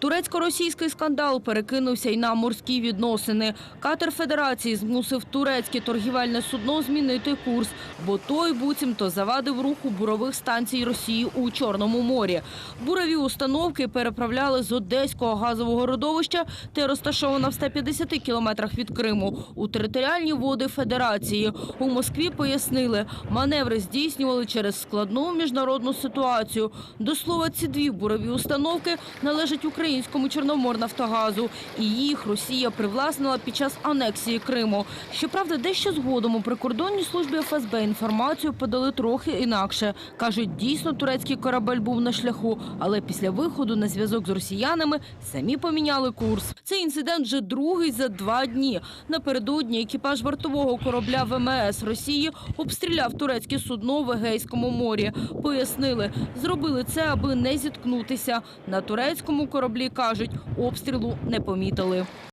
Турецько-російський скандал перекинувся й на морські відносини. Катер Федерації змусив турецьке торгівельне судно змінити курс, бо той буцімто завадив руху бурових станцій Росії у Чорному морі. Бурові установки переправляли з Одеського газового родовища, те розташовано в 150 кілометрах від Криму, у територіальні води Федерації. У Москві пояснили, маневри здійснювали через складну міжнародну ситуацію. До слова, ці дві бурові установки належать українському Чорноморнафтогазу, і їх Росія привласнила під час анексії Криму. Щоправда, дещо згодом у прикордонній службі ФСБ інформацію подали трохи інакше. кажуть, дійсно турецький корабель був на шляху, але після виходу на зв'язок з росіянами самі поміняли курс. Цей інцидент вже другий за два дні. Напередодні екіпаж вартового корабля ВМС Росії обстріляв турецьке судно в Егейському морі. Пояснили, зробили це, аби не зіткнутися. На турецькому кораблі кажуть, обстрілу не помітили.